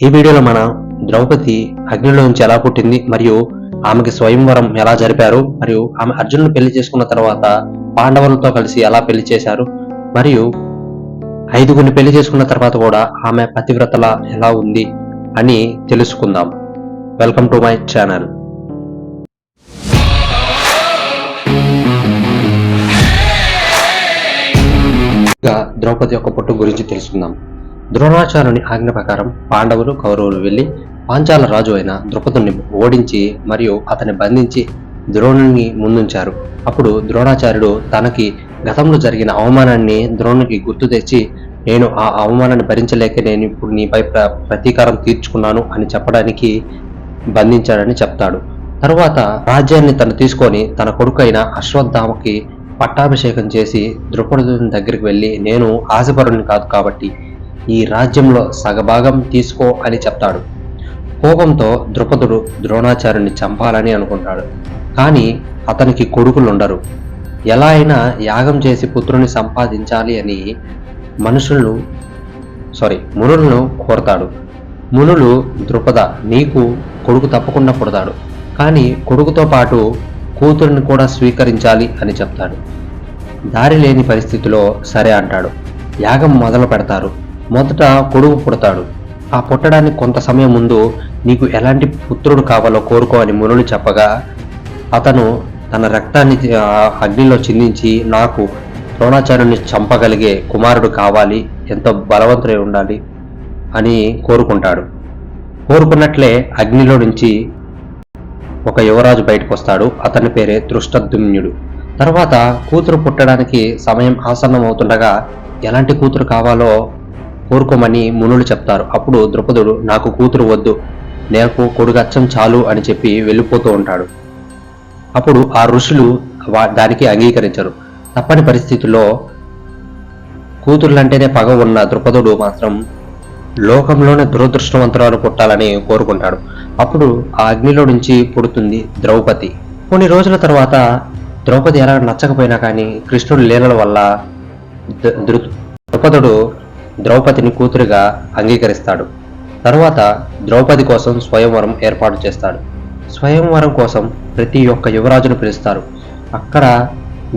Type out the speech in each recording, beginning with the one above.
ఈ వీడియోలో మనం ద్రౌపది అగ్నిలో నుంచి ఎలా పుట్టింది మరియు ఆమెకి స్వయంవరం ఎలా జరిపారు మరియు ఆమె అర్జునుని పెళ్ళి చేసుకున్న తర్వాత పాండవులతో కలిసి ఎలా పెళ్ళి చేశారు మరియు ఐదుగురిని పెళ్ళి చేసుకున్న తర్వాత కూడా ఆమె పతివ్రతల ఎలా ఉంది అని తెలుసుకుందాం. Welcome to my channel Draupadi యొక్క పుట్టు గురించి తెలుసుకుందాం. ద్రోణాచార్యుని ఆజ్ఞ ప్రకారం పాండవులు కౌరవులు వెళ్ళి పాంచాల రాజు అయిన ద్రుపదుని ఓడించి మరియు అతన్ని బంధించి ద్రోణుని ముందుంచారు. అప్పుడు ద్రోణాచార్యుడు తనకి గతంలో జరిగిన అవమానాన్ని ద్రోణునికి గుర్తు తెచ్చి నేను ఆ అవమానాన్ని భరించలేక నేను ఇప్పుడు నీపై ప్ర ప్రతీకారం తీర్చుకున్నాను అని చెప్పడానికి బంధించాడని చెప్తాడు. తరువాత రాజ్యాన్ని తను తీసుకొని తన కొడుకైన అశ్వత్థామకి పట్టాభిషేకం చేసి ద్రుపదుని దగ్గరికి వెళ్ళి నేను ఆశపరుని కాదు కాబట్టి ఈ రాజ్యంలో సగభాగం తీసుకో అని చెప్తాడు. కోపంతో ద్రుపదుడు ద్రోణాచార్యుని చంపాలని అనుకుంటాడు. కానీ అతనికి కొడుకులు ఉండరు ఎలా అయినా యాగం చేసి పుత్రుని సంపాదించాలి అని మనుషులను సారీ మునులను కోరతాడు. మునులు ద్రుపద నీకు కొడుకు తప్పకుండా పుడతాడు. కానీ కొడుకుతో పాటు కూతురిని కూడా స్వీకరించాలి అని చెప్తాడు. దారి లేని పరిస్థితిలో సరే అంటాడు. యాగం మొదలు పెడతారు. మొదట కొడుకు పుడతాడు. ఆ పుట్టడానికి కొంత సమయం ముందు నీకు ఎలాంటి పుత్రుడు కావాలో కోరుకో అని మునులు చెప్పగా అతను తన రక్తాన్ని అగ్నిలో చిందించి నాకు ద్రోణాచార్యుని చంపగలిగే కుమారుడు కావాలి ఎంతో బలవంతుడై ఉండాలి అని కోరుకుంటాడు. కోరుకున్నట్లే అగ్నిలో నుంచి ఒక యువరాజు బయటకు వస్తాడు అతని పేరే దృష్టద్యుమ్నుడు తర్వాత కూతురు పుట్టడానికి సమయం ఆసన్నం అవుతుండగా ఎలాంటి కూతురు కావాలో కోరుకోమని మునులు చెప్తారు. అప్పుడు ద్రుపదుడు నాకు కూతురు వద్దు. నాకు కొడుగచ్చం చాలు అని చెప్పి వెళ్ళిపోతూ ఉంటాడు. అప్పుడు ఆ ఋషులు వా- దానికి అంగీకరించరు. తప్పని పరిస్థితుల్లో కూతుర్లంటేనే పగ ఉన్న ద్రుపదుడు మాత్రం లోకంలోనే దురదృష్టవంతురాలు పుట్టాలని కోరుకుంటాడు. అప్పుడు ఆ అగ్నిలో నుంచి పుడుతుంది ద్రౌపది. కొన్ని రోజుల తర్వాత ద్రౌపది ఎలా నచ్చకపోయినా కానీ కృష్ణుడి లీలల వల్ల ద్రు ద్రుపదుడు ద్రౌపదిని కూతురిగా అంగీకరిస్తాడు. తరువాత ద్రౌపది కోసం స్వయంవరం ఏర్పాటు చేస్తాడు. స్వయంవరం కోసం ప్రతి ఒక్క యువరాజును పిలుస్తారు. అక్కడ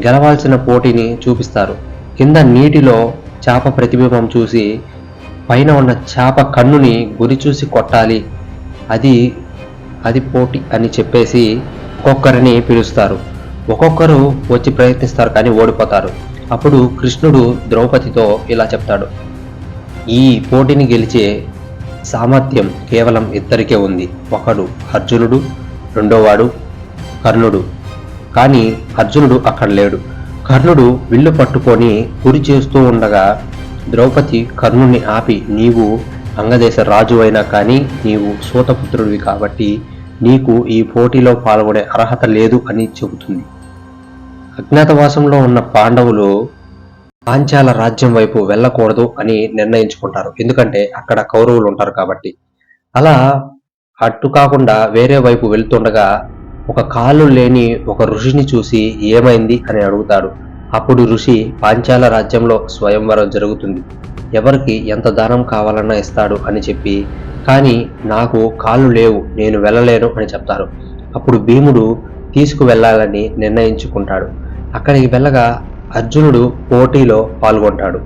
గెలవాల్సిన పోటీని చూపిస్తారు. కింద నీటిలో చేప ప్రతిబింబం చూసి పైన ఉన్న చేప కన్నుని గురి చూసి కొట్టాలి. అది అది పోటీ అని చెప్పేసి ఒక్కొక్కరిని పిలుస్తారు. ఒక్కొక్కరు వచ్చి ప్రయత్నిస్తారు కానీ ఓడిపోతారు. అప్పుడు కృష్ణుడు ద్రౌపదితో ఇలా చెప్తాడు. ఈ పోటీని గెలిచే సామర్థ్యం కేవలం ఇద్దరికే ఉంది. ఒకడు అర్జునుడు రెండోవాడు కర్ణుడు. కానీ అర్జునుడు అక్కడ లేడు. కర్ణుడు విల్లు పట్టుకొని గురి చేస్తూ ఉండగా ద్రౌపది కర్ణుని ఆపి నీవు అంగదేశ రాజు అయినా కానీ నీవు సూతపుత్రుడివి కాబట్టి నీకు ఈ పోటీలో పాల్గొనే అర్హత లేదు అని చెబుతుంది. అజ్ఞాతవాసంలో ఉన్న పాండవులు పాంచాల రాజ్యం వైపు వెళ్ళకూడదు అని నిర్ణయించుకుంటారు. ఎందుకంటే అక్కడ కౌరవులు ఉంటారు కాబట్టి. అలా అట్టు కాకుండా వేరే వైపు వెళ్తుండగా ఒక కాలు లేని ఒక ఋషిని చూసి ఏమైంది అని అడుగుతాడు. అప్పుడు ఋషి పాంచాల రాజ్యంలో స్వయంవరం జరుగుతుంది. ఎవరికి ఎంత దానం కావాలన్నా ఇస్తాడు అని చెప్పి కానీ నాకు కాళ్ళు లేవు నేను వెళ్ళలేను అని చెప్తారు. అప్పుడు భీముడు తీసుకువెళ్ళాలని నిర్ణయించుకుంటాడు. అక్కడికి వెళ్ళగా అర్జునుడు పోటీలో పాల్గొంటాడు.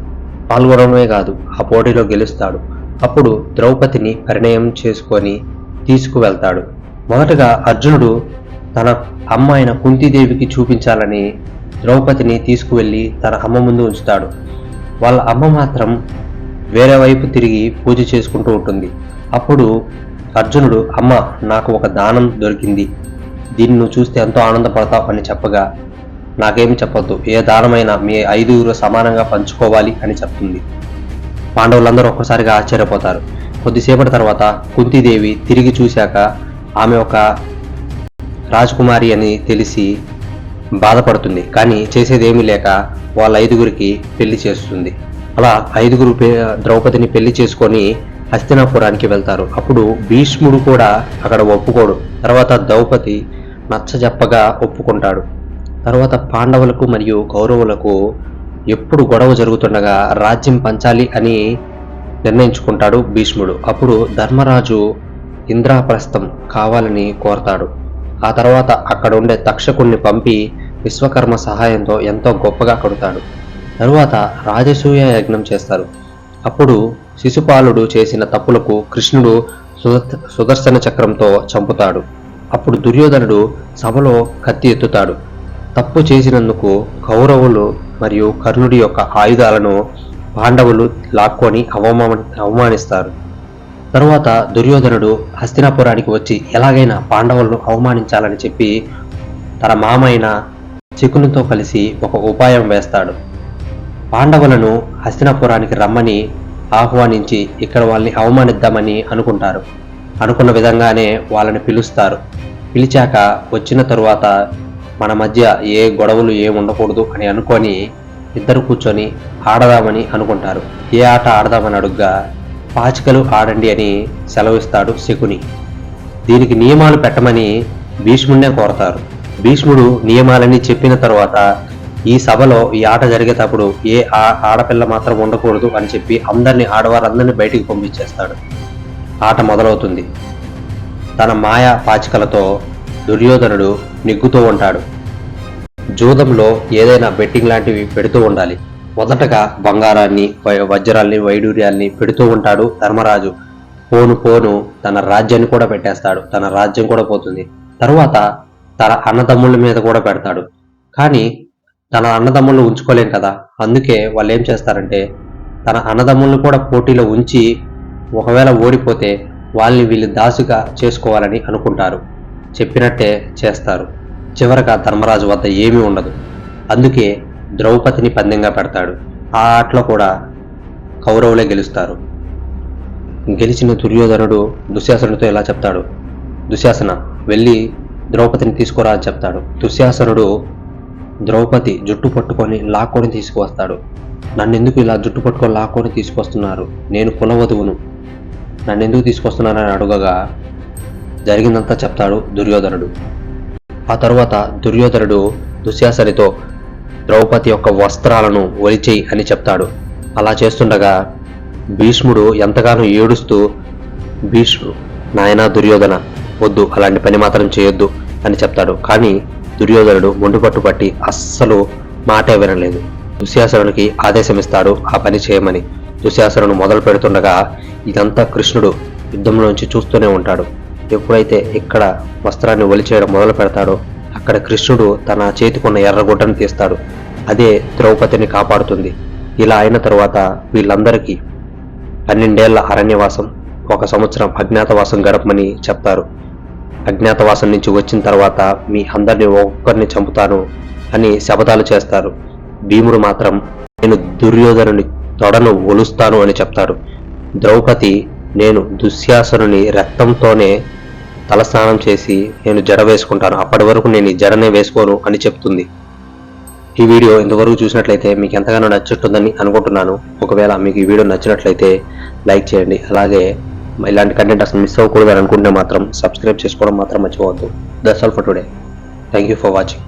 పాల్గొనడమే కాదు ఆ పోటీలో గెలుస్తాడు. అప్పుడు ద్రౌపదిని పరిణయం చేసుకొని తీసుకువెళ్తాడు. మొదటగా అర్జునుడు తన అమ్మ అయిన కుంతీదేవికి చూపించాలని ద్రౌపదిని తీసుకువెళ్ళి తన అమ్మ ముందు ఉంచుతాడు. వాళ్ళ అమ్మ మాత్రం వేరే వైపు తిరిగి పూజ చేసుకుంటూ ఉంటుంది. అప్పుడు అర్జునుడు అమ్మ నాకు ఒక దానం దొరికింది. దీన్ని నువ్వు చూస్తే ఎంతో ఆనందపడతావు అని చెప్పగా నాకేమి చెప్పొద్దు. ఏ దానమైనా మీ ఐదుగురు సమానంగా పంచుకోవాలి అని చెప్తుంది. పాండవులందరూ ఒక్కసారిగా ఆశ్చర్యపోతారు. కొద్దిసేపటి తర్వాత కుంతిదేవి తిరిగి చూశాక ఆమె ఒక రాజకుమారి అని తెలిసి బాధపడుతుంది. కానీ చేసేదేమీ లేక వాళ్ళ ఐదుగురికి పెళ్ళి చేస్తుంది. అలా ఐదుగురు ద్రౌపదిని పెళ్ళి చేసుకొని హస్తినాపురానికి వెళ్తారు. అప్పుడు భీష్ముడు కూడా అక్కడ ఒప్పుకోడు. తర్వాత ద్రౌపది నచ్చజెప్పగా ఒప్పుకుంటాడు. తర్వాత పాండవులకు మరియు కౌరవులకు ఎప్పుడు గొడవ జరుగుతుండగా రాజ్యం పంచాలి అని నిర్ణయించుకుంటాడు భీష్ముడు. అప్పుడు ధర్మరాజు ఇంద్రాప్రస్థం కావాలని కోరతాడు. ఆ తర్వాత అక్కడ ఉండే తక్షకుణ్ణి పంపి విశ్వకర్మ సహాయంతో ఎంతో గొప్పగా కడుతాడు. తరువాత రాజసూయ యజ్ఞం చేస్తారు. అప్పుడు శిశుపాలుడు చేసిన తప్పులకు కృష్ణుడు సుద- సుదర్శన చక్రంతో చంపుతాడు. అప్పుడు దుర్యోధనుడు సభలో కత్తి ఎత్తుతాడు. తప్పు చేసినందుకు కౌరవులు మరియు కర్ణుడి యొక్క ఆయుధాలను పాండవులు లాక్కొని అవమాన అవమానిస్తారు. తరువాత దుర్యోధనుడు హస్తినాపురానికి వచ్చి ఎలాగైనా పాండవులను అవమానించాలని చెప్పి తన మామైన శకునితో కలిసి ఒక ఉపాయం వేస్తాడు. పాండవులను హస్తినాపురానికి రమ్మని ఆహ్వానించి ఇక్కడ వాళ్ళని అవమానిద్దామని అనుకుంటారు. అనుకున్న విధంగానే వాళ్ళని పిలుస్తారు. పిలిచాక వచ్చిన తరువాత మన మధ్య ఏ గొడవలు ఏ ఉండకూడదు అని అనుకొని ఇద్దరు కూర్చొని ఆడదామని అనుకుంటారు. ఏ ఆట ఆడదామని అడుగ్గా పాచికలు ఆడండి అని సెలవిస్తాడు శకుని. దీనికి నియమాలు పెట్టమని భీష్ముడినే కోరతారు. భీష్ముడు నియమాలని చెప్పిన తర్వాత ఈ సభలో ఈ ఆట జరిగేటప్పుడు ఏ ఆ- ఆడపిల్ల మాత్రం ఉండకూడదు అని చెప్పి అందరినీ ఆడవారందరినీ బయటికి పంపించేస్తాడు. ఆట మొదలవుతుంది. తన మాయా పాచికలతో దుర్యోధనుడు నిగ్గుతూ ఉంటాడు. జూదంలో ఏదైనా బెట్టింగ్ లాంటివి పెడుతూ ఉండాలి. మొదటగా బంగారాన్ని వై- వజ్రాల్ని వైడూర్యాల్ని పెడుతూ ఉంటాడు ధర్మరాజు. పోను పోను తన రాజ్యాన్ని కూడా పెట్టేస్తాడు. తన రాజ్యం కూడా పోతుంది. తరువాత తన అన్నదమ్ముల మీద కూడా పెడతాడు. కానీ తన అన్నదమ్ములను ఉంచుకోలేం కదా. అందుకే వాళ్ళు ఏం చేస్తారంటే తన అన్నదమ్ములను కూడా పోటీలో ఉంచి ఒకవేళ ఓడిపోతే వాళ్ళని వీళ్ళు దాసుగా చేసుకోవాలని అనుకుంటారు. చెప్పినట్టే చేస్తారు. చివరగా ధర్మరాజు వద్ద ఏమీ ఉండదు. అందుకే ద్రౌపదిని పందెంగా పెడతాడు. ఆ ఆటలో కూడా కౌరవులే గెలుస్తారు. గెలిచిన దుర్యోధనుడు దుశ్శాసనుడితో ఇలా చెప్తాడు? దుశ్శాసన వెళ్ళి ద్రౌపదిని తీసుకురా అని చెప్తాడు. దుశ్శాసనుడు ద్రౌపది జుట్టు పట్టుకొని లాక్కొని తీసుకువస్తాడు. నన్నెందుకు ఇలా జుట్టు పట్టుకొని లాక్కొని తీసుకొస్తున్నారు? నేను కులవధువును నన్నెందుకు తీసుకొస్తున్నానని అడగగా జరిగిందంతా చెప్తాడు దుర్యోధనుడు. ఆ తరువాత దుర్యోధనుడు దుశ్యాసరితో ద్రౌపది యొక్క వస్త్రాలను ఒలిచేయి అని చెప్తాడు. అలా చేస్తుండగా భీష్ముడు ఎంతగానో ఏడుస్తూ భీష్ము నాయనా దుర్యోధన వద్దు అలాంటి పని మాత్రం చేయొద్దు అని చెప్తాడు. కానీ దుర్యోధనుడు మొండి పట్టి అస్సలు మాటే వినలేదు. దుశ్శాసనుడికి ఆదేశమిస్తాడు ఆ పని చేయమని. దుశ్యాసరును మొదలు పెడుతుండగా ఇదంతా కృష్ణుడు యుద్ధంలోంచి చూస్తూనే ఉంటాడు. ఎప్పుడైతే ఇక్కడ వస్త్రాన్ని ఒలిచేయడం మొదలు పెడతాడో అక్కడ కృష్ణుడు తన చేతికున్న ఎర్రగుడ్డను తీస్తాడు. అదే ద్రౌపదిని కాపాడుతుంది. ఇలా అయిన తరువాత వీళ్ళందరికీ పన్నెండేళ్ళ అరణ్యవాసం ఒక సంవత్సరం అజ్ఞాతవాసం గడపమని చెప్తారు. అజ్ఞాతవాసం నుంచి వచ్చిన తర్వాత మీ అందరిని ఒక్కొక్కరిని చంపుతాను అని శపథాలు చేస్తారు. భీముడు మాత్రం నేను దుర్యోధనుని తొడను ఒలుస్తాను అని చెప్తాడు ద్రౌపది నేను దుశ్యాసనుని రక్తంతోనే తలస్నానం చేసి నేను జడ వేసుకుంటాను. అప్పటి వరకు నేను ఈ జడనే వేసుకోను అని చెప్తుంది. ఈ వీడియో ఇంతవరకు చూసినట్లయితే మీకు ఎంతగానో నచ్చుంటుందని అనుకుంటున్నాను. ఒకవేళ మీకు ఈ వీడియో నచ్చినట్లయితే లైక్ చేయండి. అలాగే ఇలాంటి కంటెంట్ అసలు మిస్ అవ్వకూడదు అనుకుంటే మాత్రం సబ్స్క్రైబ్ చేసుకోవడం మాత్రం మర్చిపోవద్దు. That's all for today thank you for watching